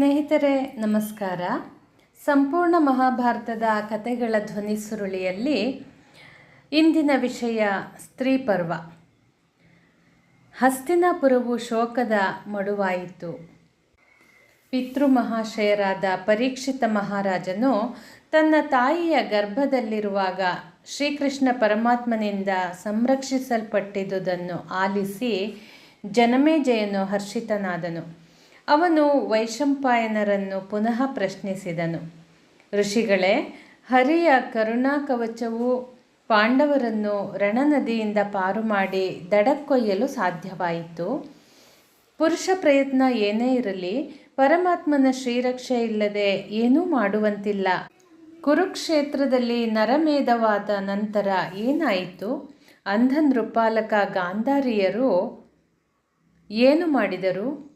ಸ್ನೇಹಿತರೆ, ನಮಸ್ಕಾರ. ಸಂಪೂರ್ಣ ಮಹಾಭಾರತದ ಕಥೆಗಳ ಧ್ವನಿ ಸುರುಳಿಯಲ್ಲಿ ಇಂದಿನ ವಿಷಯ ಸ್ತ್ರೀ ಪರ್ವ. ಹಸ್ತಿನಾಪುರವು ಶೋಕದ ಮಡುವಾಯಿತು. ಪಿತೃಮಹಾಶಯರಾದ ಪರೀಕ್ಷಿತ ಮಹಾರಾಜನು ತನ್ನ ತಾಯಿಯ ಗರ್ಭದಲ್ಲಿರುವಾಗ ಶ್ರೀಕೃಷ್ಣ ಪರಮಾತ್ಮನಿಂದ ಸಂರಕ್ಷಿಸಲ್ಪಟ್ಟಿದ್ದುದನ್ನು ಆಲಿಸಿ ಜನಮೇಜಯನು ಹರ್ಷಿತನಾದನು. ಅವನು ವೈಶಂಪಾಯನರನ್ನು ಪುನಃ ಪ್ರಶ್ನಿಸಿದನು. ಋಷಿಗಳೇ, ಹರಿಯ ಕರುಣಾ ಕವಚವು ಪಾಂಡವರನ್ನು ರಣನದಿಯಿಂದ ಪಾರು ಮಾಡಿ ದಡಕ್ಕೊಯ್ಯಲು ಸಾಧ್ಯವಾಯಿತು. ಪುರುಷ ಪ್ರಯತ್ನ ಏನೇ ಇರಲಿ, ಪರಮಾತ್ಮನ ಶ್ರೀರಕ್ಷೆ ಇಲ್ಲದೆ ಏನೂ ಮಾಡುವಂತಿಲ್ಲ. ಕುರುಕ್ಷೇತ್ರದಲ್ಲಿ ನರಮೇಧವಾದ ನಂತರ ಏನಾಯಿತು? ಅಂಧ ನೃಪಾಲಕ ಗಾಂಧಾರಿಯರು ಏನು ಮಾಡಿದರು?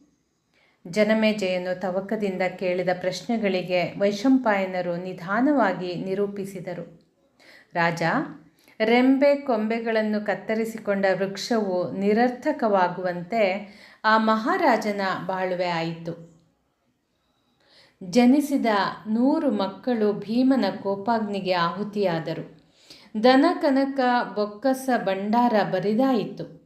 ಜನಮೇಜಯನು ತವಕದಿಂದ ಕೇಳಿದ ಪ್ರಶ್ನೆಗಳಿಗೆ ವೈಶಂಪಾಯನರು ನಿಧಾನವಾಗಿ ನಿರೂಪಿಸಿದರು. ರಾಜ, ರೆಂಬೆ ಕೊಂಬೆಗಳನ್ನು ಕತ್ತರಿಸಿಕೊಂಡ ವೃಕ್ಷವು ನಿರರ್ಥಕವಾಗುವಂತೆ ಆ ಮಹಾರಾಜನ ಬಾಳುವೆ ಆಯಿತು. ಜನಿಸಿದ ನೂರು ಮಕ್ಕಳು ಭೀಮನ ಕೋಪಾಗ್ನಿಗೆ ಆಹುತಿಯಾದರು. ದನ ಕನಕ ಬೊಕ್ಕಸ, ಭಂಡಾರ ಬರಿದಾಯಿತು.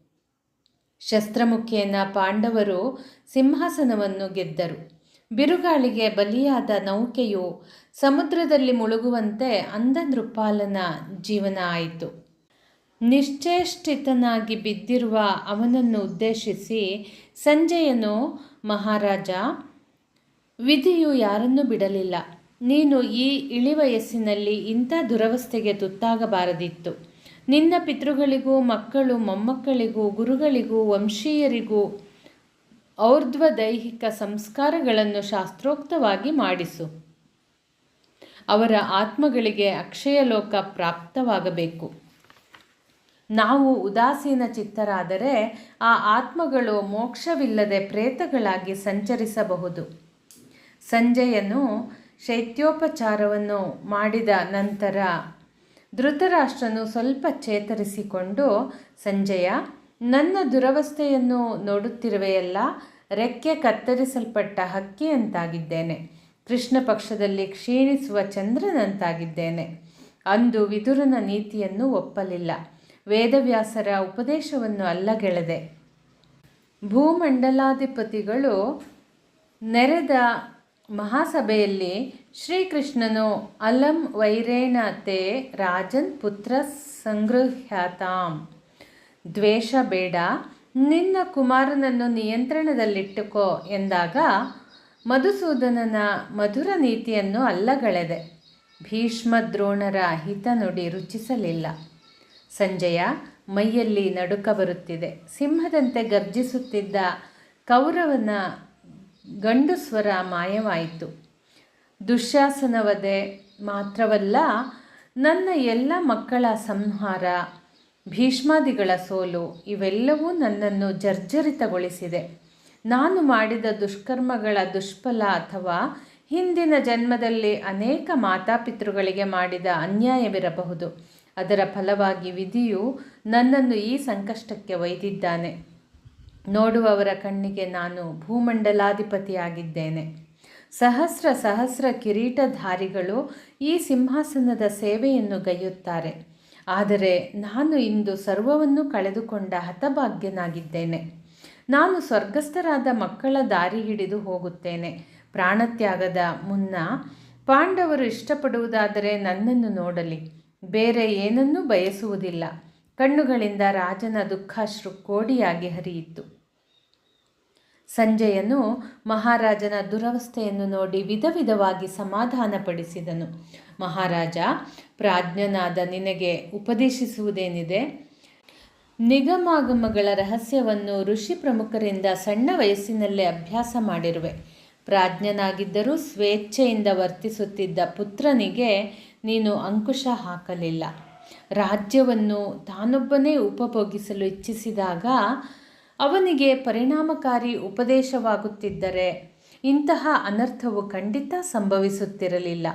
ಶಸ್ತ್ರಮುಖಿಯನ್ನ ಪಾಂಡವರು ಸಿಂಹಾಸನವನ್ನು ಗೆದ್ದರು. ಬಿರುಗಾಳಿಗೆ ಬಲಿಯಾದ ನೌಕೆಯು ಸಮುದ್ರದಲ್ಲಿ ಮುಳುಗುವಂತೆ ಅಂಧ ನೃಪಾಲನ ಜೀವನ ಆಯಿತು. ನಿಶ್ಚೇಷ್ಟಿತನಾಗಿ ಬಿದ್ದಿರುವ ಅವನನ್ನು ಉದ್ದೇಶಿಸಿ ಸಂಜಯನು, ಮಹಾರಾಜ, ವಿಧಿಯು ಯಾರನ್ನೂ ಬಿಡಲಿಲ್ಲ. ನೀನು ಈ ಇಳಿವಯಸ್ಸಿನಲ್ಲಿ ಇಂಥ ದುರವಸ್ಥೆಗೆ ತುತ್ತಾಗಬಾರದಿತ್ತು. ನಿನ್ನ ಪಿತೃಗಳಿಗೂ, ಮಕ್ಕಳು, ಮೊಮ್ಮಕ್ಕಳಿಗೂ, ಗುರುಗಳಿಗೂ, ವಂಶೀಯರಿಗೂ ಔರ್ಧ್ವ ದೈಹಿಕ ಸಂಸ್ಕಾರಗಳನ್ನು ಶಾಸ್ತ್ರೋಕ್ತವಾಗಿ ಮಾಡಿಸು. ಅವರ ಆತ್ಮಗಳಿಗೆ ಅಕ್ಷಯ ಲೋಕ ಪ್ರಾಪ್ತವಾಗಬೇಕು. ನಾವು ಉದಾಸೀನ ಚಿತ್ತರಾದರೆ ಆ ಆತ್ಮಗಳು ಮೋಕ್ಷವಿಲ್ಲದೆ ಪ್ರೇತಗಳಾಗಿ ಸಂಚರಿಸಬಹುದು. ಸಂಜೆಯನ್ನು ಶೈತ್ಯೋಪಚಾರವನ್ನು ಮಾಡಿದ ನಂತರ ಧೃತರಾಷ್ಟ್ರನು ಸ್ವಲ್ಪ ಚೇತರಿಸಿಕೊಂಡು, ಸಂಜಯ, ನನ್ನ ದುರವಸ್ಥೆಯನ್ನು ನೋಡುತ್ತಿರುವೆಯಲ್ಲ, ರೆಕ್ಕೆ ಕತ್ತರಿಸಲ್ಪಟ್ಟ ಹಕ್ಕಿಯಂತಾಗಿದ್ದೇನೆ ಕೃಷ್ಣ ಪಕ್ಷದಲ್ಲಿ ಕ್ಷೀಣಿಸುವ ಚಂದ್ರನಂತಾಗಿದ್ದೇನೆ ಅಂದು ವಿದುರನ ನೀತಿಯನ್ನು ಒಪ್ಪಲಿಲ್ಲ. ವೇದವ್ಯಾಸರ ಉಪದೇಶವನ್ನು ಅಲ್ಲಗೆಳೆದೆ. ಭೂಮಂಡಲಾಧಿಪತಿಗಳು ನೆರೆದ ಮಹಾಸಭೆಯಲ್ಲಿ ಶ್ರೀಕೃಷ್ಣನು ಅಲಂ ವೈರೇಣ ತೇ ರಾಜನ್ ಪುತ್ರ ಸಂಗೃಹ್ಯಾತಾಂ. ದ್ವೇಷ ಬೇಡ, ನಿನ್ನ ಕುಮಾರನನ್ನು ನಿಯಂತ್ರಣದಲ್ಲಿಟ್ಟುಕೋ ಎಂದಾಗ ಮಧುಸೂದನನ ಮಧುರ ನೀತಿಯನ್ನು ಅಲ್ಲಗಳೆದೆ. ಭೀಷ್ಮ ದ್ರೋಣರ ಹಿತನುಡಿ ರುಚಿಸಲಿಲ್ಲ. ಸಂಜಯ ಮೈಯಲ್ಲಿ ನಡುಕ ಬರುತ್ತಿದೆ. ಸಿಂಹದಂತೆ ಗರ್ಜಿಸುತ್ತಿದ್ದ ಕೌರವನ ಗಂಡು ಸ್ವರ ಮಾಯವಾಯಿತು. ದುಶ್ಯಾಸನವದೆ ಮಾತ್ರವಲ್ಲ, ನನ್ನ ಎಲ್ಲ ಮಕ್ಕಳ ಸಂಹಾರ, ಭೀಷ್ಮಾದಿಗಳ ಸೋಲು ಇವೆಲ್ಲವೂ ನನ್ನನ್ನು ಜರ್ಜರಿತಗೊಳಿಸಿದೆ. ನಾನು ಮಾಡಿದ ದುಷ್ಕರ್ಮಗಳ ದುಷ್ಫಲ ಅಥವಾ ಹಿಂದಿನ ಜನ್ಮದಲ್ಲಿ ಅನೇಕ ಮಾತಾಪಿತೃಗಳಿಗೆ ಮಾಡಿದ ಅನ್ಯಾಯವಿರಬಹುದು. ಅದರ ಫಲವಾಗಿ ವಿಧಿಯು ನನ್ನನ್ನು ಈ ಸಂಕಷ್ಟಕ್ಕೆ ಒಯ್ದಿದ್ದಾನೆ. ನೋಡುವವರ ಕಣ್ಣಿಗೆ ನಾನು ಭೂಮಂಡಲಾಧಿಪತಿಯಾಗಿದ್ದೇನೆ. ಸಹಸ್ರ ಸಹಸ್ರ ಕಿರೀಟಧಾರಿಗಳು ಈ ಸಿಂಹಾಸನದ ಸೇವೆಯನ್ನು ಗೈಯುತ್ತಾರೆ. ಆದರೆ ನಾನು ಇಂದು ಸರ್ವವನ್ನು ಕಳೆದುಕೊಂಡ ಹತಭಾಗ್ಯನಾಗಿದ್ದೇನೆ. ನಾನು ಸ್ವರ್ಗಸ್ಥರಾದ ಮಕ್ಕಳ ದಾರಿ ಹಿಡಿದು ಹೋಗುತ್ತೇನೆ. ಪ್ರಾಣತ್ಯಾಗದ ಮುನ್ನ ಪಾಂಡವರು ಇಷ್ಟಪಡುವುದಾದರೆ ನನ್ನನ್ನು ನೋಡಲಿ. ಬೇರೆ ಏನನ್ನೂ ಬಯಸುವುದಿಲ್ಲ. ಕಣ್ಣುಗಳಿಂದ ರಾಜನ ದುಃಖಾಶ್ರು ಕೋಡಿಯಾಗಿ ಹರಿಯಿತು. ಸಂಜಯನು ಮಹಾರಾಜನ ದುರವಸ್ಥೆಯನ್ನು ನೋಡಿ ವಿಧ ವಿಧವಾಗಿ ಸಮಾಧಾನಪಡಿಸಿದನು. ಮಹಾರಾಜ, ಪ್ರಾಜ್ಞನಾದ ನಿನಗೆ ಉಪದೇಶಿಸುವುದೇನಿದೆ? ನಿಗಮಾಗಮಗಳ ರಹಸ್ಯವನ್ನು ಋಷಿ ಪ್ರಮುಖರಿಂದ ಸಣ್ಣ ವಯಸ್ಸಿನಲ್ಲೇ ಅಭ್ಯಾಸ ಮಾಡಿರುವೆ. ಪ್ರಾಜ್ಞನಾಗಿದ್ದರೂ ಸ್ವೇಚ್ಛೆಯಿಂದ ವರ್ತಿಸುತ್ತಿದ್ದ ಪುತ್ರನಿಗೆ ನೀನು ಅಂಕುಶ ಹಾಕಲಿಲ್ಲ. ರಾಜ್ಯವನ್ನು ತಾನೊಬ್ಬನೇ ಉಪಭೋಗಿಸಲು ಇಚ್ಛಿಸಿದಾಗ ಅವನಿಗೆ ಪರಿಣಾಮಕಾರಿ ಉಪದೇಶವಾಗುತ್ತಿದ್ದರೆ ಇಂತಹ ಅನರ್ಥವು ಖಂಡಿತ ಸಂಭವಿಸುತ್ತಿರಲಿಲ್ಲ.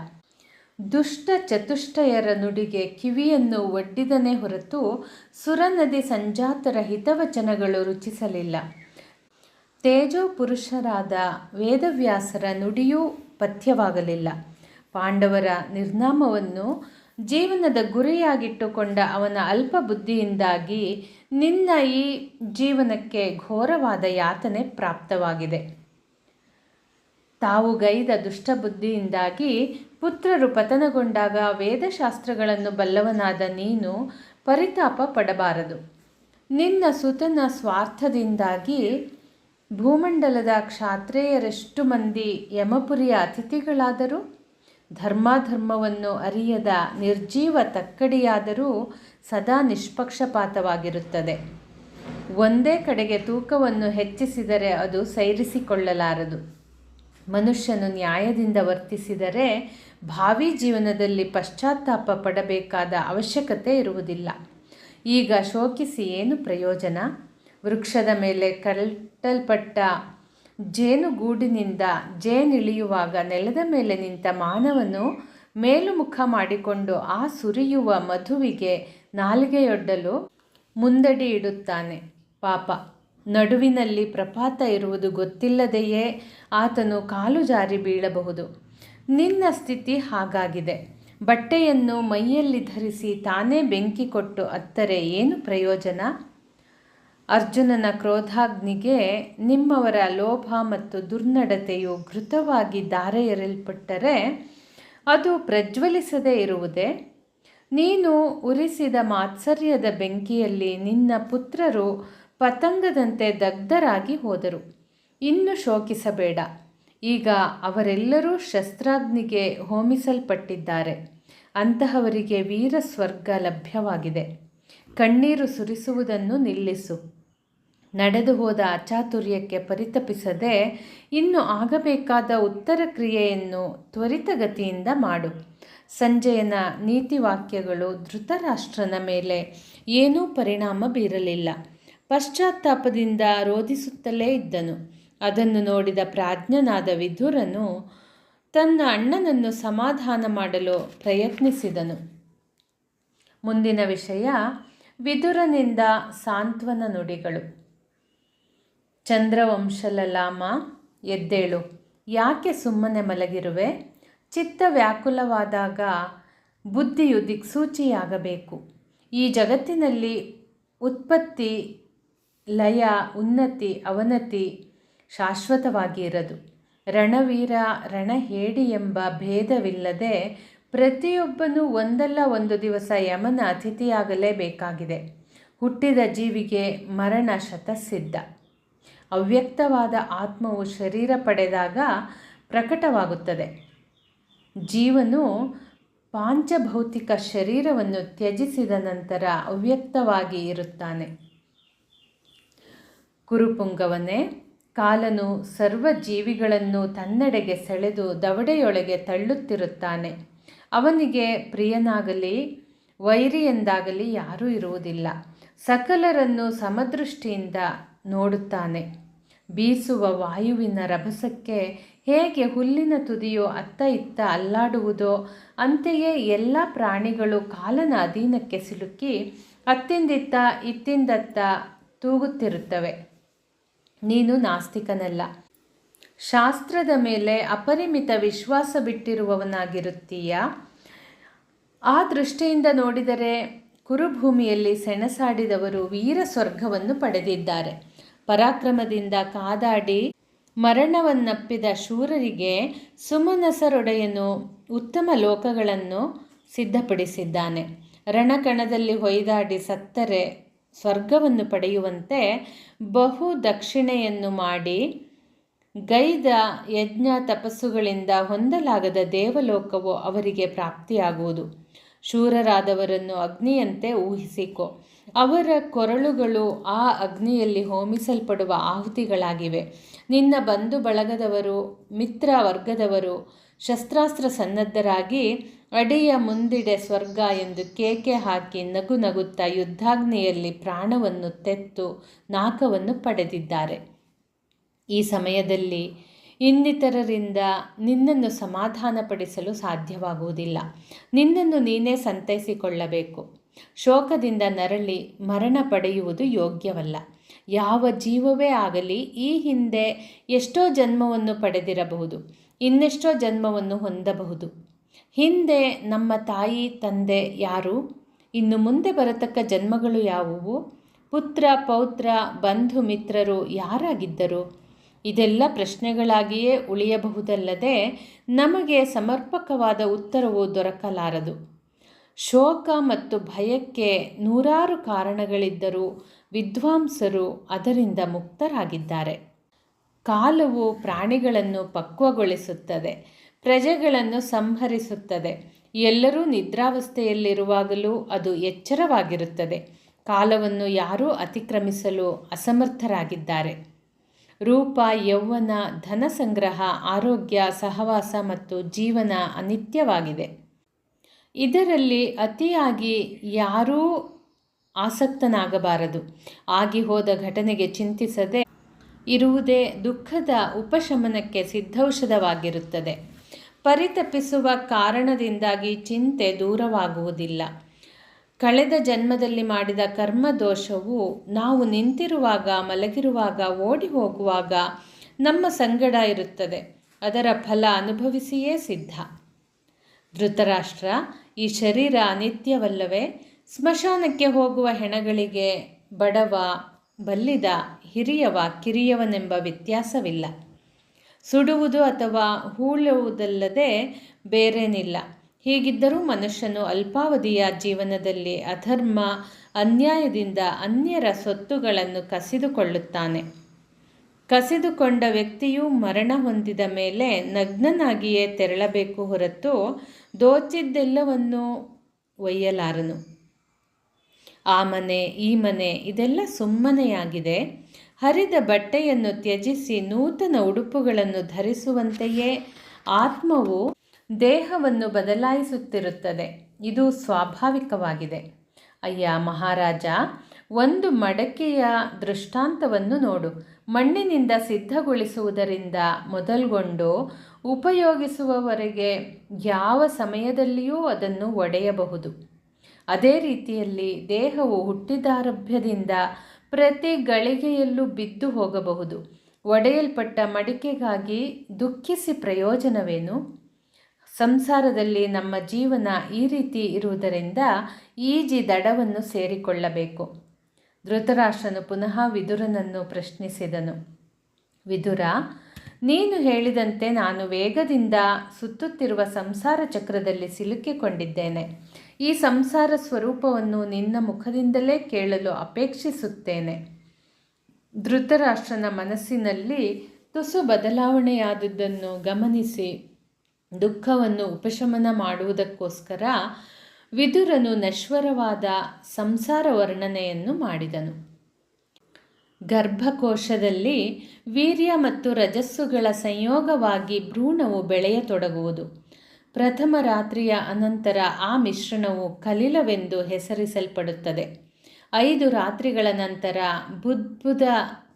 ದುಷ್ಟ ಚತುಷ್ಟಯರ ನುಡಿಗೆ ಕಿವಿಯನ್ನು ಒಡ್ಡಿದನೇ ಹೊರತು ಸುರನದಿ ಸಂಜಾತರ ಹಿತವಚನಗಳು ರುಚಿಸಲಿಲ್ಲ. ತೇಜೋ ಪುರುಷರಾದ ವೇದವ್ಯಾಸರ ನುಡಿಯೂ ಪಥ್ಯವಾಗಲಿಲ್ಲ. ಪಾಂಡವರ ನಿರ್ನಾಮವನ್ನು ಜೀವನದ ಗುರಿಯಾಗಿಟ್ಟುಕೊಂಡ ಅವನ ಅಲ್ಪ ಬುದ್ಧಿಯಿಂದಾಗಿ ನಿನ್ನ ಈ ಜೀವನಕ್ಕೆ ಘೋರವಾದ ಯಾತನೆ ಪ್ರಾಪ್ತವಾಗಿದೆ. ತಾವು ಗೈದ ದುಷ್ಟಬುದ್ಧಿಯಿಂದಾಗಿ ಪುತ್ರರು ಪತನಗೊಂಡಾಗ ವೇದಶಾಸ್ತ್ರಗಳನ್ನು ಬಲ್ಲವನಾದ ನೀನು ಪರಿತಾಪ ಪಡಬಾರದು. ನಿನ್ನ ಸುತನ ಸ್ವಾರ್ಥದಿಂದಾಗಿ ಭೂಮಂಡಲದ ಕ್ಷಾತ್ರೇಯರೆಷ್ಟು ಮಂದಿ ಯಮಪುರಿಯ ಅತಿಥಿಗಳಾದರೂ? ಧರ್ಮಾಧರ್ಮವನ್ನು ಅರಿಯದ ನಿರ್ಜೀವ ತಕ್ಕಡಿಯಾದರೂ ಸದಾ ನಿಷ್ಪಕ್ಷಪಾತವಾಗಿರುತ್ತದೆ. ಒಂದೇ ಕಡೆಗೆ ತೂಕವನ್ನು ಹೆಚ್ಚಿಸಿದರೆ ಅದು ಸೈರಿಸಿಕೊಳ್ಳಲಾರದು. ಮನುಷ್ಯನು ನ್ಯಾಯದಿಂದ ವರ್ತಿಸಿದರೆ ಭಾವಿ ಜೀವನದಲ್ಲಿ ಪಶ್ಚಾತ್ತಾಪ ಪಡಬೇಕಾದ ಅವಶ್ಯಕತೆ ಇರುವುದಿಲ್ಲ. ಈಗ ಶೋಕಿಸಿ ಏನು ಪ್ರಯೋಜನ? ವೃಕ್ಷದ ಮೇಲೆ ಕಟ್ಟಲ್ಪಟ್ಟ ಜೇನುಗೂಡಿನಿಂದ ಜೇನಿಳಿಯುವಾಗ ನೆಲದ ಮೇಲೆ ನಿಂತ ಮಾನವನು ಮೇಲುಮುಖ ಮಾಡಿಕೊಂಡು ಆ ಸುರಿಯುವ ಮಧುವಿಗೆ ನಾಲಿಗೆಯೊಡ್ಡಲು ಮುಂದಡಿ ಇಡುತ್ತಾನೆ. ಪಾಪ, ನಡುವಿನಲ್ಲಿ ಪ್ರಪಾತ ಇರುವುದು ಗೊತ್ತಿಲ್ಲದೆಯೇ ಆತನು ಕಾಲು ಜಾರಿ ಬೀಳಬಹುದು. ನಿನ್ನ ಸ್ಥಿತಿ ಹಾಗಾಗಿದೆ. ಬಟ್ಟೆಯನ್ನು ಮೈಯಲ್ಲಿ ಧರಿಸಿ ತಾನೇ ಬೆಂಕಿ ಕೊಟ್ಟು ಅತ್ತರೆ ಏನು ಪ್ರಯೋಜನ? ಅರ್ಜುನನ ಕ್ರೋಧಾಗ್ನಿಗೆ ನಿಮ್ಮವರ ಲೋಭ ಮತ್ತು ದುರ್ನಡತೆಯು ಘೃತವಾಗಿ ಎರೆಯಲ್ಪಟ್ಟರೆ ಅದು ಪ್ರಜ್ವಲಿಸದೇ ಇರುವುದೇ? ನೀನು ಉರಿಸಿದ ಮಾತ್ಸರ್ಯದ ಬೆಂಕಿಯಲ್ಲಿ ನಿನ್ನ ಪುತ್ರರು ಪತಂಗದಂತೆ ದಗ್ಧರಾಗಿ ಹೋದರು. ಇನ್ನು ಶೋಕಿಸಬೇಡ. ಈಗ ಅವರೆಲ್ಲರೂ ಶಸ್ತ್ರಾಗ್ನಿಗೆ ಹೋಮಿಸಲ್ಪಟ್ಟಿದ್ದಾರೆ. ಅಂತಹವರಿಗೆ ವೀರ ಸ್ವರ್ಗ ಲಭ್ಯವಾಗಿದೆ. ಕಣ್ಣೀರು ಸುರಿಸುವುದನ್ನು ನಿಲ್ಲಿಸು. ನಡೆದು ಹೋದ ಅಚಾತುರ್ಯಕ್ಕೆ ಪರಿತಪಿಸದೆ ಇನ್ನು ಆಗಬೇಕಾದ ಉತ್ತರ ಕ್ರಿಯೆಯನ್ನು ತ್ವರಿತಗತಿಯಿಂದ ಮಾಡು. ಸಂಜಯನ ನೀತಿವಾಕ್ಯಗಳು ಧೃತರಾಷ್ಟ್ರನ ಮೇಲೆ ಏನೂ ಪರಿಣಾಮ ಬೀರಲಿಲ್ಲ. ಪಶ್ಚಾತ್ತಾಪದಿಂದ ರೋಧಿಸುತ್ತಲೇ ಇದ್ದನು. ಅದನ್ನು ನೋಡಿದ ಪ್ರಾಜ್ಞನಾದ ವಿಧುರನು ತನ್ನ ಅಣ್ಣನನ್ನು ಸಮಾಧಾನ ಮಾಡಲು ಪ್ರಯತ್ನಿಸಿದನು. ಮುಂದಿನ ವಿಷಯ, ವಿದುರನಿಂದ ಸಾಂತ್ವನ ನುಡಿಗಳು. ಚಂದ್ರವಂಶಲಲಾಮ ಎದ್ದೇಳು. ಯಾಕೆ ಸುಮ್ಮನೆ ಮಲಗಿರುವೆ? ಚಿತ್ತ ವ್ಯಾಕುಲವಾದಾಗ ಬುದ್ಧಿಯು ದಿಕ್ಸೂಚಿಯಾಗಬೇಕು. ಈ ಜಗತ್ತಿನಲ್ಲಿ ಉತ್ಪತ್ತಿ, ಲಯ, ಉನ್ನತಿ, ಅವನತಿ ಶಾಶ್ವತವಾಗಿ ಇರದು. ರಣವೀರ, ರಣಹೇಡಿ ಎಂಬ ಭೇದವಿಲ್ಲದೆ ಪ್ರತಿಯೊಬ್ಬನೂ ಒಂದಲ್ಲ ಒಂದು ದಿವಸ ಯಮನ ಅತಿಥಿಯಾಗಲೇಬೇಕಾಗಿದೆ. ಹುಟ್ಟಿದ ಜೀವಿಗೆ ಮರಣ ಶತಸಿದ್ಧ. ಅವ್ಯಕ್ತವಾದ ಆತ್ಮವು ಶರೀರ ಪಡೆದಾಗ ಪ್ರಕಟವಾಗುತ್ತದೆ. ಜೀವನು ಪಾಂಚಭೌತಿಕ ಶರೀರವನ್ನು ತ್ಯಜಿಸಿದ ನಂತರ ಅವ್ಯಕ್ತವಾಗಿ ಇರುತ್ತಾನೆ. ಕುರುಪುಂಗವನೇ, ಕಾಲನು ಸರ್ವ ಜೀವಿಗಳನ್ನು ತನ್ನೆಡೆಗೆ ಸೆಳೆದು ದವಡೆಯೊಳಗೆ ತಳ್ಳುತ್ತಿರುತ್ತಾನೆ. ಅವನಿಗೆ ಪ್ರಿಯನಾಗಲಿ, ವೈರಿ ಎಂದಾಗಲಿ ಯಾರೂ ಇರುವುದಿಲ್ಲ. ಸಕಲರನ್ನು ಸಮದೃಷ್ಟಿಯಿಂದ ನೋಡುತ್ತಾನೆ. ಬೀಸುವ ವಾಯುವಿನ ರಭಸಕ್ಕೆ ಹೇಗೆ ಹುಲ್ಲಿನ ತುದಿಯು ಅತ್ತ ಇತ್ತ ಅಲ್ಲಾಡುವುದೋ ಅಂತೆಯೇ ಎಲ್ಲ ಪ್ರಾಣಿಗಳು ಕಾಲನ ಅಧೀನಕ್ಕೆ ಸಿಲುಕಿ ಅತ್ತಿಂದಿತ್ತ ಇತ್ತಿಂದತ್ತ ತೂಗುತ್ತಿರುತ್ತವೆ. ನೀನು ನಾಸ್ತಿಕನಲ್ಲ. ಶಾಸ್ತ್ರದ ಮೇಲೆ ಅಪರಿಮಿತ ವಿಶ್ವಾಸ ಬಿಟ್ಟಿರುವವನಾಗಿರುತ್ತೀಯ? ಆ ದೃಷ್ಟಿಯಿಂದ ನೋಡಿದರೆ ಕುರುಭೂಮಿಯಲ್ಲಿ ಸೆಣಸಾಡಿದವರು ವೀರ ಸ್ವರ್ಗವನ್ನು ಪಡೆದಿದ್ದಾರೆ. ಪರಾಕ್ರಮದಿಂದ ಕಾದಾಡಿ ಮರಣವನ್ನಪ್ಪಿದ ಶೂರರಿಗೆ ಸುಮನಸರೊಡೆಯನು ಉತ್ತಮ ಲೋಕಗಳನ್ನು ಸಿದ್ಧಪಡಿಸಿದ್ದಾನೆ. ರಣಕಣದಲ್ಲಿ ಹೊಯ್ದಾಡಿ ಸತ್ತರೆ ಸ್ವರ್ಗವನ್ನು ಪಡೆಯುವಂತೆ ಬಹು ದಕ್ಷಿಣೆಯನ್ನು ಮಾಡಿ ಗೈದ ಯಜ್ಞ ತಪಸ್ಸುಗಳಿಂದ ಹೊಂದಲಾಗದ ದೇವಲೋಕವು ಅವರಿಗೆ ಪ್ರಾಪ್ತಿಯಾಗುವುದು. ಶೂರರಾದವರನ್ನು ಅಗ್ನಿಯಂತೆ ಊಹಿಸಿಕೊ. ಅವರ ಕೊರಳುಗಳು ಆ ಅಗ್ನಿಯಲ್ಲಿ ಹೋಮಿಸಲ್ಪಡುವ ಆಹುತಿಗಳಾಗಿವೆ. ನಿನ್ನ ಬಂಧು ಬಳಗದವರು, ಮಿತ್ರ ವರ್ಗದವರು, ಶಸ್ತ್ರಾಸ್ತ್ರ ಸನ್ನದ್ಧರಾಗಿ ಅಡಿಯ ಮುಂದಿಡೆ ಸ್ವರ್ಗ ಎಂದು ಕೇಕೆ ಹಾಕಿ ನಗು ನಗುತ್ತಾ ಯುದ್ಧಾಗ್ನಿಯಲ್ಲಿ ಪ್ರಾಣವನ್ನು ತೆತ್ತು ನಾಕವನ್ನು ಪಡೆದಿದ್ದಾರೆ. ಈ ಸಮಯದಲ್ಲಿ ಇನ್ನಿತರರಿಂದ ನಿನ್ನನ್ನು ಸಮಾಧಾನಪಡಿಸಲು ಸಾಧ್ಯವಾಗುವುದಿಲ್ಲ. ನಿನ್ನನ್ನು ನೀನೇ ಸಂತೈಸಿಕೊಳ್ಳಬೇಕು. ಶೋಕದಿಂದ ನರಳಿ ಮರಣ ಪಡೆಯುವುದು ಯೋಗ್ಯವಲ್ಲ. ಯಾವ ಜೀವವೇ ಆಗಲಿ ಈ ಹಿಂದೆ ಎಷ್ಟೋ ಜನ್ಮವನ್ನು ಪಡೆದಿರಬಹುದು, ಇನ್ನೆಷ್ಟೋ ಜನ್ಮವನ್ನು ಹೊಂದಬಹುದು. ಹಿಂದೆ ನಮ್ಮ ತಾಯಿ, ತಂದೆ ಯಾರು? ಇನ್ನು ಮುಂದೆ ಬರತಕ್ಕ ಜನ್ಮಗಳು ಯಾವುವು? ಪುತ್ರ, ಪೌತ್ರ, ಬಂಧು, ಮಿತ್ರರು ಯಾರಾಗಿದ್ದರು? ಇದೆಲ್ಲ ಪ್ರಶ್ನೆಗಳಾಗಿಯೇ ಉಳಿಯಬಹುದಲ್ಲದೆ ನಮಗೆ ಸಮರ್ಪಕವಾದ ಉತ್ತರವು ದೊರಕಲಾರದು. ಶೋಕ ಮತ್ತು ಭಯಕ್ಕೆ ನೂರಾರು ಕಾರಣಗಳಿದ್ದರೂ ವಿದ್ವಾಂಸರು ಅದರಿಂದ ಮುಕ್ತರಾಗಿದ್ದಾರೆ. ಕಾಲವು ಪ್ರಾಣಿಗಳನ್ನು ಪಕ್ವಗೊಳಿಸುತ್ತದೆ, ಪ್ರಜೆಗಳನ್ನು ಸಂಹರಿಸುತ್ತದೆ. ಎಲ್ಲರೂ ನಿದ್ರಾವಸ್ಥೆಯಲ್ಲಿರುವಾಗಲೂ ಅದು ಎಚ್ಚರವಾಗಿರುತ್ತದೆ. ಕಾಲವನ್ನು ಯಾರೂ ಅತಿಕ್ರಮಿಸಲು ಅಸಮರ್ಥರಾಗಿದ್ದಾರೆ. ರೂಪ, ಯೌವನ, ಧನ ಸಂಗ್ರಹ, ಆರೋಗ್ಯ, ಸಹವಾಸ ಮತ್ತು ಜೀವನ ಅನಿತ್ಯವಾಗಿದೆ. ಇದರಲ್ಲಿ ಅತಿಯಾಗಿ ಯಾರೂ ಆಸಕ್ತನಾಗಬಾರದು. ಆಗಿ ಹೋದ ಘಟನೆಗೆ ಚಿಂತಿಸದೆ ಇರುವುದೇ ದುಃಖದ ಉಪಶಮನಕ್ಕೆ ಸಿದ್ಧೌಷಧವಾಗಿರುತ್ತದೆ. ಪರಿತಪಿಸುವ ಕಾರಣದಿಂದಾಗಿ ಚಿಂತೆ ದೂರವಾಗುವುದಿಲ್ಲ. ಕಳೆದ ಜನ್ಮದಲ್ಲಿ ಮಾಡಿದ ಕರ್ಮದೋಷವು ನಾವು ನಿಂತಿರುವಾಗ, ಮಲಗಿರುವಾಗ ಓಡಿ ಹೋಗುವಾಗ ನಮ್ಮ ಸಂಗಡ ಇರುತ್ತದೆ. ಅದರ ಫಲ ಅನುಭವಿಸಿಯೇ ಸಿದ್ಧ. ಧೃತರಾಷ್ಟ್ರ, ಈ ಶರೀರ ಅನಿತ್ಯವಲ್ಲವೇ? ಸ್ಮಶಾನಕ್ಕೆ ಹೋಗುವ ಹೆಣಗಳಿಗೆ ಬಡವ, ಬಲ್ಲಿದ, ಹಿರಿಯವ, ಕಿರಿಯವನೆಂಬ ವ್ಯತ್ಯಾಸವಿಲ್ಲ. ಸುಡುವುದು ಅಥವಾ ಹೂಳುವುದಲ್ಲದೆ ಬೇರೇನಿಲ್ಲ. ಹೀಗಿದ್ದರೂ ಮನುಷ್ಯನು ಅಲ್ಪಾವಧಿಯ ಜೀವನದಲ್ಲಿ ಅಧರ್ಮ, ಅನ್ಯಾಯದಿಂದ ಅನ್ಯರ ಸೊತ್ತುಗಳನ್ನು ಕಸಿದುಕೊಳ್ಳುತ್ತಾನೆ. ಕಸಿದುಕೊಂಡ ವ್ಯಕ್ತಿಯು ಮರಣ ಹೊಂದಿದ ಮೇಲೆ ನಗ್ನನಾಗಿಯೇ ತೆರಳಬೇಕು ಹೊರತು ದೋಚಿದ್ದೆಲ್ಲವನ್ನು ಒಯ್ಯಲಾರನು. ಆ ಮನೆ, ಈ ಮನೆ, ಇದೆಲ್ಲ ಸುಮ್ಮನೆಯಾಗಿದೆ. ಹರಿದ ಬಟ್ಟೆಯನ್ನು ತ್ಯಜಿಸಿ ನೂತನ ಉಡುಪುಗಳನ್ನು ಧರಿಸುವಂತೆಯೇ ಆತ್ಮವು ದೇಹವನ್ನು ಬದಲಾಯಿಸುತ್ತಿರುತ್ತದೆ. ಇದು ಸ್ವಾಭಾವಿಕವಾಗಿದೆ. ಅಯ್ಯ ಮಹಾರಾಜ ಒಂದು ಮಡಕೆಯ ದೃಷ್ಟಾಂತವನ್ನು ನೋಡು. ಮಣ್ಣಿನಿಂದ ಸಿದ್ಧಗೊಳಿಸುವುದರಿಂದ ಮೊದಲ್ಗೊಂಡು ಉಪಯೋಗಿಸುವವರೆಗೆ ಯಾವ ಸಮಯದಲ್ಲಿಯೂ ಅದನ್ನು ಒಡೆಯಬಹುದು. ಅದೇ ರೀತಿಯಲ್ಲಿ ದೇಹವು ಹುಟ್ಟಿದಾರಭ್ಯದಿಂದ ಪ್ರತಿ ಗಳಿಗೆಯಲ್ಲೂ ಬಿದ್ದು ಹೋಗಬಹುದು. ಒಡೆಯಲ್ಪಟ್ಟ ಮಡಿಕೆಗಾಗಿ ದುಃಖಿಸಿ ಪ್ರಯೋಜನವೇನು? ಸಂಸಾರದಲ್ಲಿ ನಮ್ಮ ಜೀವನ ಈ ರೀತಿ ಇರುವುದರಿಂದ ಈಜಿ ದಡವನ್ನು ಸೇರಿಕೊಳ್ಳಬೇಕು. ಧೃತರಾಷ್ಟ್ರನು ಪುನಃ ವಿದುರನನ್ನು ಪ್ರಶ್ನಿಸಿದನು. ವಿದುರ, ನೀನು ಹೇಳಿದಂತೆ ನಾನು ವೇಗದಿಂದ ಸುತ್ತುತ್ತಿರುವ ಸಂಸಾರ ಚಕ್ರದಲ್ಲಿ ಸಿಲುಕಿಕೊಂಡಿದ್ದೇನೆ. ಈ ಸಂಸಾರ ಸ್ವರೂಪವನ್ನು ನಿನ್ನ ಮುಖದಿಂದಲೇ ಕೇಳಲು ಅಪೇಕ್ಷಿಸುತ್ತೇನೆ. ಧೃತರಾಷ್ಟ್ರನ ಮನಸ್ಸಿನಲ್ಲಿ ತುಸು ಬದಲಾವಣೆಯಾದದ್ದನ್ನು ಗಮನಿಸಿ, ದುಃಖವನ್ನು ಉಪಶಮನ ಮಾಡುವುದಕ್ಕೋಸ್ಕರ ವಿದುರನು ನಶ್ವರವಾದ ಸಂಸಾರ ವರ್ಣನೆಯನ್ನು ಮಾಡಿದನು. ಗರ್ಭಕೋಶದಲ್ಲಿ ವೀರ್ಯ ಮತ್ತು ರಜಸ್ಸುಗಳ ಸಂಯೋಗವಾಗಿ ಭ್ರೂಣವು ಬೆಳೆಯತೊಡಗುವುದು. ಪ್ರಥಮ ರಾತ್ರಿಯ ಅನಂತರ ಆ ಮಿಶ್ರಣವು ಕಲಿಲವೆಂದು ಹೆಸರಿಸಲ್ಪಡುತ್ತದೆ. ಐದು ರಾತ್ರಿಗಳ ನಂತರ ಬುದ್ಬುದ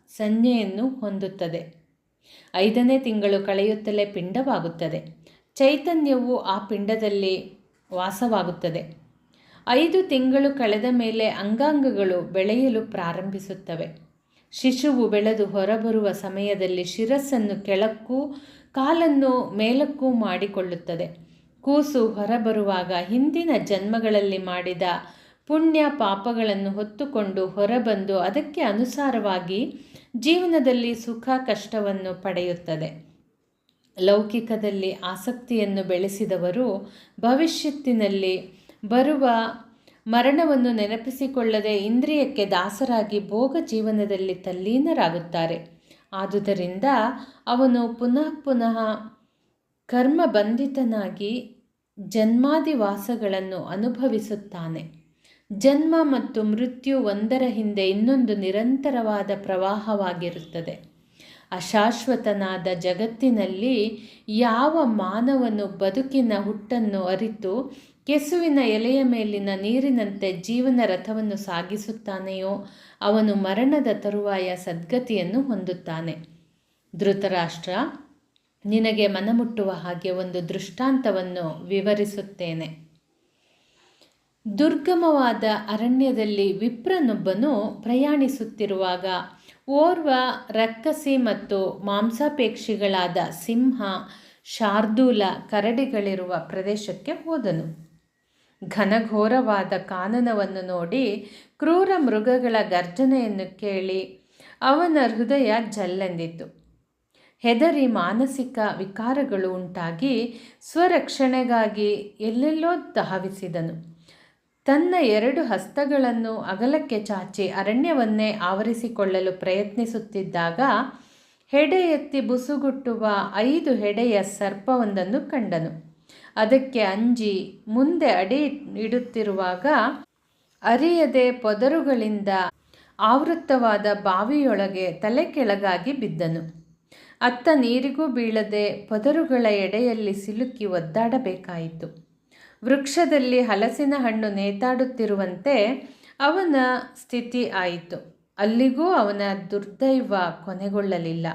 ಸಂಜ್ಞೆಯನ್ನು ಹೊಂದುತ್ತದೆ. ಐದನೇ ತಿಂಗಳು ಕಳೆಯುತ್ತಲೇ ಪಿಂಡವಾಗುತ್ತದೆ. ಚೈತನ್ಯವು ಆ ಪಿಂಡದಲ್ಲಿ ವಾಸವಾಗುತ್ತದೆ. ಐದು ತಿಂಗಳು ಕಳೆದ ಮೇಲೆ ಅಂಗಾಂಗಗಳು ಬೆಳೆಯಲು ಪ್ರಾರಂಭಿಸುತ್ತವೆ. ಶಿಶುವು ಬೆಳೆದು ಹೊರಬರುವ ಸಮಯದಲ್ಲಿ ಶಿರಸ್ಸನ್ನು ಕೆಳಕ್ಕೂ ಕಾಲನ್ನು ಮೇಲಕ್ಕೂ ಮಾಡಿಕೊಳ್ಳುತ್ತದೆ. ಕೂಸು ಹೊರಬರುವಾಗ ಹಿಂದಿನ ಜನ್ಮಗಳಲ್ಲಿ ಮಾಡಿದ ಪುಣ್ಯ ಪಾಪಗಳನ್ನು ಹೊತ್ತುಕೊಂಡು ಹೊರಬಂದು ಅದಕ್ಕೆ ಅನುಸಾರವಾಗಿ ಜೀವನದಲ್ಲಿ ಸುಖ ಕಷ್ಟವನ್ನು ಪಡೆಯುತ್ತದೆ. ಲೌಕಿಕದಲ್ಲಿ ಆಸಕ್ತಿಯನ್ನು ಬೆಳೆಸಿದವರು ಭವಿಷ್ಯತ್ತಿನಲ್ಲಿ ಬರುವ ಮರಣವನ್ನು ನೆನಪಿಸಿಕೊಳ್ಳದೆ ಇಂದ್ರಿಯಕ್ಕೆ ದಾಸರಾಗಿ ಭೋಗ ಜೀವನದಲ್ಲಿ ತಲ್ಲೀನರಾಗುತ್ತಾರೆ. ಆದುದರಿಂದ ಅವನು ಪುನಃ ಪುನಃ ಕರ್ಮಬಂಧಿತನಾಗಿ ಜನ್ಮಾದಿವಾಸಗಳನ್ನು ಅನುಭವಿಸುತ್ತಾನೆ. ಜನ್ಮ ಮತ್ತು ಮೃತ್ಯು ಒಂದರ ಹಿಂದೆ ಇನ್ನೊಂದು ನಿರಂತರವಾದ ಪ್ರವಾಹವಾಗಿರುತ್ತದೆ. ಅಶಾಶ್ವತನಾದ ಜಗತ್ತಿನಲ್ಲಿ ಯಾವ ಮಾನವನು ಬದುಕಿನ ಹುಟ್ಟನ್ನು ಅರಿತು ಕೆಸುವಿನ ಎಲೆಯ ಮೇಲಿನ ನೀರಿನಂತೆ ಜೀವನ ರಥವನ್ನು ಸಾಗಿಸುತ್ತಾನೆಯೋ, ಅವನು ಮರಣದ ತರುವಾಯ ಸದ್ಗತಿಯನ್ನು ಹೊಂದುತ್ತಾನೆ. ಧೃತರಾಷ್ಟ್ರ, ನಿನಗೆ ಮನಮುಟ್ಟುವ ಹಾಗೆ ಒಂದು ದೃಷ್ಟಾಂತವನ್ನು ವಿವರಿಸುತ್ತೇನೆ. ದುರ್ಗಮವಾದ ಅರಣ್ಯದಲ್ಲಿ ವಿಪ್ರನೊಬ್ಬನು ಪ್ರಯಾಣಿಸುತ್ತಿರುವಾಗ ಓರ್ವ ರಕ್ಕಸಿ ಮತ್ತು ಮಾಂಸಾಪೇಕ್ಷಿಗಳಾದ ಸಿಂಹ, ಶಾರ್ದೂಲ ಕರಡಿಗಳಿರುವ ಪ್ರದೇಶಕ್ಕೆ ಹೋದನು. ಘನಘೋರವಾದ ಕಾನನವನ್ನು ನೋಡಿ ಕ್ರೂರ ಮೃಗಗಳ ಗರ್ಜನೆಯನ್ನು ಕೇಳಿ ಅವನ ಹೃದಯ ಜಲ್ಲೆಂದಿತು ಹೆದರಿ ಮಾನಸಿಕ ವಿಕಾರಗಳು ಉಂಟಾಗಿ ಸ್ವರಕ್ಷಣೆಗಾಗಿ ಎಲ್ಲೆಲ್ಲೋ ಧಾವಿಸಿದನು ತನ್ನ ಎರಡು ಹಸ್ತಗಳನ್ನು ಅಗಲಕ್ಕೆ ಚಾಚಿ ಅರಣ್ಯವನ್ನೇ ಆವರಿಸಿಕೊಳ್ಳಲು ಪ್ರಯತ್ನಿಸುತ್ತಿದ್ದಾಗ ಹೆಡೆ ಎತ್ತಿ ಬುಸುಗುಟ್ಟುವ ಐದು ಹೆಡೆಯ ಸರ್ಪವೊಂದನ್ನು ಕಂಡನು. ಅದಕ್ಕೆ ಅಂಜಿ ಮುಂದೆ ಅಡಿ ಇಡುತ್ತಿರುವಾಗ ಅರಿಯದೆ ಪೊದರುಗಳಿಂದ ಆವೃತ್ತವಾದ ಬಾವಿಯೊಳಗೆ ತಲೆ ಕೆಳಗಾಗಿ ಬಿದ್ದನು. ಅತ್ತ ನೀರಿಗೂ ಬೀಳದೆ ಪೊದರುಗಳ ಎಡೆಯಲ್ಲಿ ಸಿಲುಕಿ ಒದ್ದಾಡಬೇಕಾಯಿತು. ವೃಕ್ಷದಲ್ಲಿ ಹಲಸಿನ ಹಣ್ಣು ನೇತಾಡುತ್ತಿರುವಂತೆ ಅವನ ಸ್ಥಿತಿ ಆಯಿತು. ಅಲ್ಲಿಗೂ ಅವನ ದುರ್ದೈವ ಕೊನೆಗೊಳ್ಳಲಿಲ್ಲ.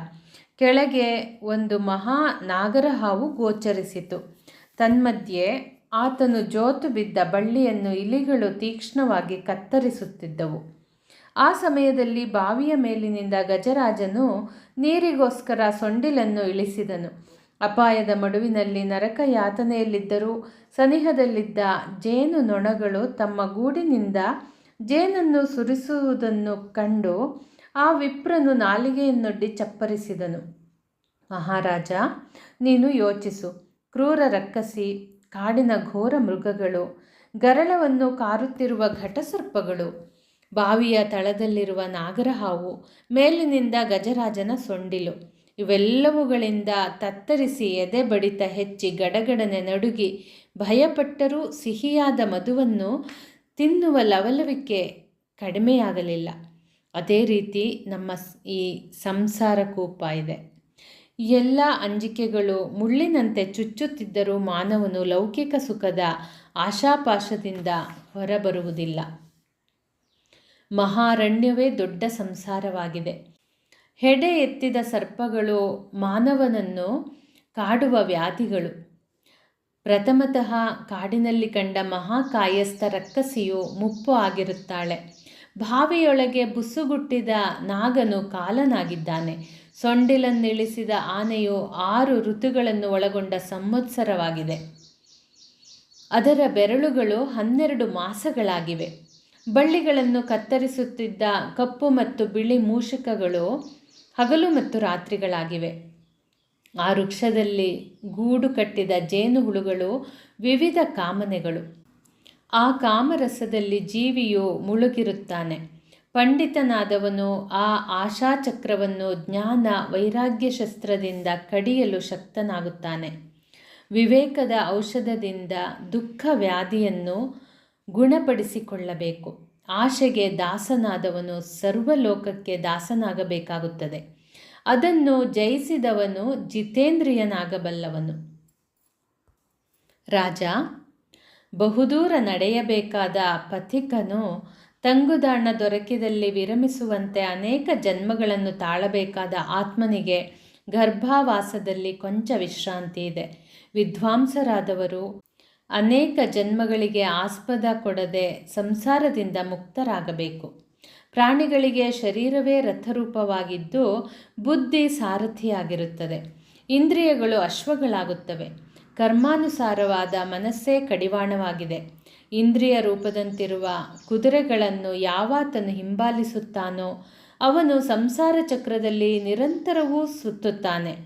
ಕೆಳಗೆ ಒಂದು ಮಹಾ ನಾಗರಹಾವು ಗೋಚರಿಸಿತು. ತನ್ಮಧ್ಯೆ ಆತನು ಜೋತು ಬಿದ್ದ ಬಳ್ಳಿಯನ್ನು ಇಲಿಗಳು ತೀಕ್ಷ್ಣವಾಗಿ ಕತ್ತರಿಸುತ್ತಿದ್ದವು. ಆ ಸಮಯದಲ್ಲಿ ಬಾವಿಯ ಮೇಲಿನಿಂದ ಗಜರಾಜನು ನೀರಿಗೋಸ್ಕರ ಸೊಂಡಿಲನ್ನು ಇಳಿಸಿದನು. ಅಪಾಯದ ಮಡುವಿನಲ್ಲಿ ನರಕ ಯಾತನೆಯಲ್ಲಿದ್ದರೂ ಸನಿಹದಲ್ಲಿದ್ದ ಜೇನು ನೊಣಗಳು ತಮ್ಮ ಗೂಡಿನಿಂದ ಜೇನನ್ನು ಸುರಿಸುವುದನ್ನು ಕಂಡು ಆ ವಿಪ್ರನು ನಾಲಿಗೆಯನ್ನೊಡ್ಡಿ ಚಪ್ಪರಿಸಿದನು. ಮಹಾರಾಜ, ನೀನು ಯೋಚಿಸು. ಕ್ರೂರ ರಕ್ಕಸಿ, ಕಾಡಿನ ಘೋರ ಮೃಗಗಳು, ಗರಳವನ್ನು ಕಾರುತ್ತಿರುವ ಘಟಸರ್ಪಗಳು, ಬಾವಿಯ ತಳದಲ್ಲಿರುವ ನಾಗರಹಾವು ಮೇಲಿನಿಂದ ಗಜರಾಜನ ಸೊಂಡಿಲು. ಇವೆಲ್ಲವುಗಳಿಂದ ತತ್ತರಿಸಿ ಎದೆ ಬಡಿತ ಹೆಚ್ಚಿ ಗಡಗಡನೆ ನಡುಗಿ ಭಯಪಟ್ಟರೂ ಸಿಹಿಯಾದ ಮಧುವನ್ನು ತಿನ್ನುವ ಲವಲವಿಕೆ ಕಡಿಮೆಯಾಗಲಿಲ್ಲ. ಅದೇ ರೀತಿ ನಮ್ಮ ಈ ಸಂಸಾರ ಕೂಪ ಇದೆ. ಎಲ್ಲ ಅಂಜಿಕೆಗಳು ಮುಳ್ಳಿನಂತೆ ಚುಚ್ಚುತ್ತಿದ್ದರೂ ಮಾನವನು ಲೌಕಿಕ ಸುಖದ ಆಶಾಪಾಶದಿಂದ ಹೊರಬರುವುದಿಲ್ಲ. ಮಹಾರಣ್ಯವೇ ದೊಡ್ಡ ಸಂಸಾರವಾಗಿದೆ. ಹೆಡೆ ಎತ್ತಿದ ಸರ್ಪಗಳು ಮಾನವನನ್ನು ಕಾಡುವ ವ್ಯಾಧಿಗಳು. ಪ್ರಥಮತಃ ಕಾಡಿನಲ್ಲಿ ಕಂಡ ಮಹಾಕಾಯಸ್ಥ ರಕ್ಕಸಿಯು ಮುಪ್ಪು ಆಗಿರುತ್ತಾಳೆ. ಬಾವಿಯೊಳಗೆ ಬುಸುಗುಟ್ಟಿದ ನಾಗನು ಕಾಲನಾಗಿದ್ದಾನೆ. ಸೊಂಡಿಲನ್ನಿಳಿಸಿದ ಆನೆಯು ಆರು ಋತುಗಳನ್ನು ಒಳಗೊಂಡ ಸಂವತ್ಸರವಾಗಿದೆ. ಅದರ ಬೆರಳುಗಳು ಹನ್ನೆರಡು ಮಾಸಗಳಾಗಿವೆ. ಬಳ್ಳಿಗಳನ್ನು ಕತ್ತರಿಸುತ್ತಿದ್ದ ಕಪ್ಪು ಮತ್ತು ಬಿಳಿ ಮೂಷಿಕಗಳು ಹಗಲು ಮತ್ತು ರಾತ್ರಿಗಳಾಗಿವೆ. ಆ ವೃಕ್ಷದಲ್ಲಿ ಗೂಡು ಕಟ್ಟಿದ ಜೇನುಹುಳುಗಳು ವಿವಿಧ ಕಾಮನೆಗಳು. ಆ ಕಾಮರಸದಲ್ಲಿ ಜೀವಿಯು ಮುಳುಗಿರುತ್ತಾನೆ. ಪಂಡಿತನಾದವನು ಆ ಆಶಾಚಕ್ರವನ್ನು ಜ್ಞಾನ ವೈರಾಗ್ಯ ಶಸ್ತ್ರದಿಂದ ಕಡಿಯಲು ಶಕ್ತನಾಗುತ್ತಾನೆ. ವಿವೇಕದ ಔಷಧದಿಂದ ದುಃಖ ವ್ಯಾಧಿಯನ್ನು ಗುಣಪಡಿಸಿಕೊಳ್ಳಬೇಕು. ಆಶೆಗೆ ದಾಸನಾದವನು ಸರ್ವಲೋಕಕ್ಕೆ ದಾಸನಾಗಬೇಕಾಗುತ್ತದೆ. ಅದನ್ನು ಜಯಿಸಿದವನು ಜಿತೇಂದ್ರಿಯನಾಗಬಲ್ಲವನು. ರಾಜ, ಬಹುದೂರ ನಡೆಯಬೇಕಾದ ಪಥಿಕನು ತಂಗುದಾಣ ದೊರಕಿದಲ್ಲಿ ವಿರಮಿಸುವಂತೆ ಅನೇಕ ಜನ್ಮಗಳನ್ನು ತಾಳಬೇಕಾದ ಆತ್ಮನಿಗೆ ಗರ್ಭಾವಾಸದಲ್ಲಿ ಕೊಂಚ ವಿಶ್ರಾಂತಿ ಇದೆ. ವಿದ್ವಾಂಸರಾದವರು ಅನೇಕ ಜನ್ಮಗಳಿಗೆ ಆಸ್ಪದ ಕೊಡದೆ ಸಂಸಾರದಿಂದ ಮುಕ್ತರಾಗಬೇಕು. ಪ್ರಾಣಿಗಳಿಗೆ ಶರೀರವೇ ರಥರೂಪವಾಗಿದ್ದು ಬುದ್ಧಿ ಸಾರಥಿಯಾಗಿರುತ್ತದೆ. ಇಂದ್ರಿಯಗಳು ಅಶ್ವಗಳಾಗುತ್ತವೆ. ಕರ್ಮಾನುಸಾರವಾದ ಮನಸ್ಸೇ ಕಡಿವಾಣವಾಗಿದೆ. ಇಂದ್ರಿಯ ರೂಪದಂತಿರುವ ಕುದುರೆಗಳನ್ನು ಯಾವಾತನು ಹಿಂಬಾಲಿಸುತ್ತಾನೋ, ಅವನು ಸಂಸಾರ ಚಕ್ರದಲ್ಲಿ ನಿರಂತರವೂ ಸುತ್ತುತ್ತಾನೆ.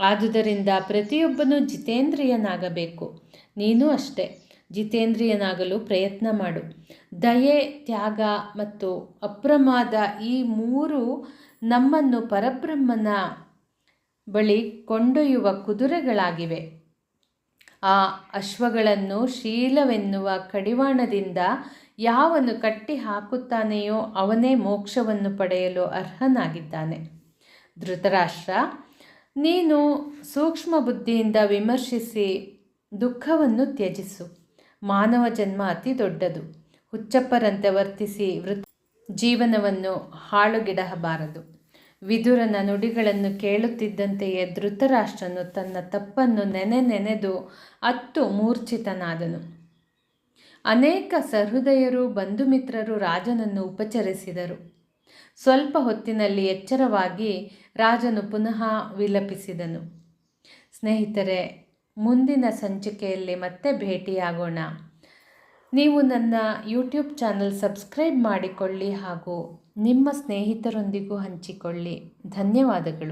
ಆದುದರಿಂದ ಪ್ರತಿಯೊಬ್ಬನೂ ಜಿತೇಂದ್ರಿಯನಾಗಬೇಕು. ನೀನು ಅಷ್ಟೆ. ಜಿತೇಂದ್ರಿಯನಾಗಲು ಪ್ರಯತ್ನ ಮಾಡು. ದಯೆ, ತ್ಯಾಗ ಮತ್ತು ಅಪ್ರಮಾದ ಈ ಮೂರು ನಮ್ಮನ್ನು ಪರಬ್ರಹ್ಮನ ಬಳಿ ಕೊಂಡೊಯ್ಯುವ ಕುದುರೆಗಳಾಗಿವೆ. ಆ ಅಶ್ವಗಳನ್ನು ಶೀಲವೆನ್ನುವ ಕಡಿವಾಣದಿಂದ ಯಾವನು ಕಟ್ಟಿ ಹಾಕುತ್ತಾನೆಯೋ ಅವನೇ ಮೋಕ್ಷವನ್ನು ಪಡೆಯಲು ಅರ್ಹನಾಗಿದ್ದಾನೆ. ಧೃತರಾಷ್ಟ್ರ, ನೀನು ಸೂಕ್ಷ್ಮ ಬುದ್ಧಿಯಿಂದ ವಿಮರ್ಶಿಸಿ ದುಃಖವನ್ನು ತ್ಯಜಿಸು. ಮಾನವ ಜನ್ಮ ಅತಿ ದೊಡ್ಡದು. ಹುಚ್ಚಪ್ಪರಂತೆ ವರ್ತಿಸಿ ವೃತ್ ಜೀವನವನ್ನು ಹಾಳುಗಿಡಬಾರದು ವಿದುರನ ನುಡಿಗಳನ್ನು ಕೇಳುತ್ತಿದ್ದಂತೆಯೇ ಧೃತರಾಷ್ಟ್ರನು ತನ್ನ ತಪ್ಪನ್ನು ನೆನೆ ನೆನೆದು ಅತ್ತು ಮೂರ್ಛಿತನಾದನು. ಅನೇಕ ಸಹೃದಯರು, ಬಂಧುಮಿತ್ರರು ರಾಜನನ್ನು ಉಪಚರಿಸಿದರು. ಸ್ವಲ್ಪ ಹೊತ್ತಿನಲ್ಲಿ ಎಚ್ಚರವಾಗಿ ರಾಜನು ಪುನಃ ವಿಲಪಿಸಿದನು. ಸ್ನೇಹಿತರೆ ಮುಂದಿನ ಸಂಚಿಕೆಯಲ್ಲಿ ಮತ್ತೆ ಭೇಟಿಯಾಗೋಣ. ನೀವು ನನ್ನ ಯೂಟ್ಯೂಬ್ ಚಾನಲ್ ಸಬ್ಸ್ಕ್ರೈಬ್ ಮಾಡಿಕೊಳ್ಳಿ ಹಾಗೂ ನಿಮ್ಮ ಸ್ನೇಹಿತರೊಂದಿಗೂ ಹಂಚಿಕೊಳ್ಳಿ. ಧನ್ಯವಾದಗಳು.